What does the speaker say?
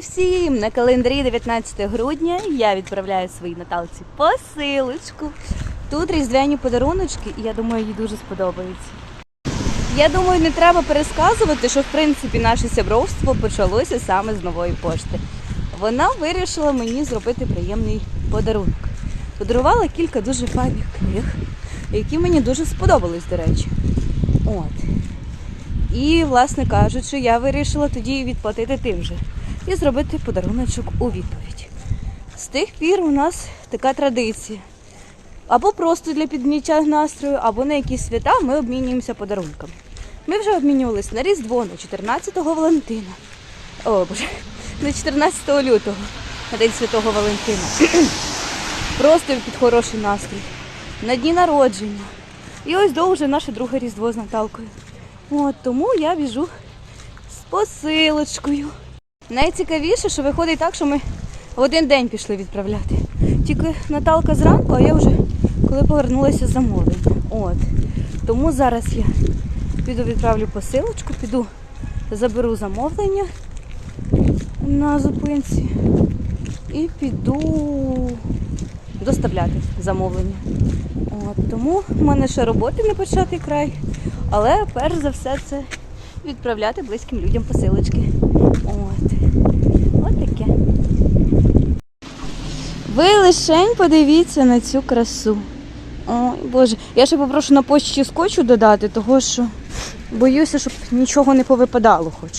Всім на календарі 19 грудня я відправляю своїй Наталці посилочку. Тут різдвяні подаруночки, і я думаю, їй дуже сподобається. Я думаю, не треба пересказувати, що в принципі наше сябровство почалося саме з нової пошти. Вона вирішила мені зробити приємний подарунок. Подарувала кілька дуже файних книг, які мені дуже сподобались, до речі. От. І, власне кажучи, я вирішила тоді відплатити тим же і зробити подаруночок у відповідь. З тих пір у нас така традиція. Або просто для підняття настрою, або на якісь свята ми обмінюємося подарунками. Ми вже обмінювалися на Різдво, на 14 Валентина. О, боже, на 14 лютого, на День Святого Валентина. Просто під хороший настрій. На дні народження. І ось до вже наше друге Різдво з Наталкою. От тому я біжу з посилочкою. Найцікавіше, що виходить так, що ми в один день пішли відправляти. Тільки Наталка зранку, а я вже коли повернулася замовлення. От. Тому зараз я піду відправлю посилочку, піду заберу замовлення на зупинці і піду доставляти замовлення. От, тому в мене ще роботи не початий край, але перш за все це відправляти близьким людям посилочки. От. От таке. Ви лишень подивіться на цю красу. Ой, Боже, я ще попрошу на почті скотчу додати, того що боюся, щоб нічого не повипадало хоч.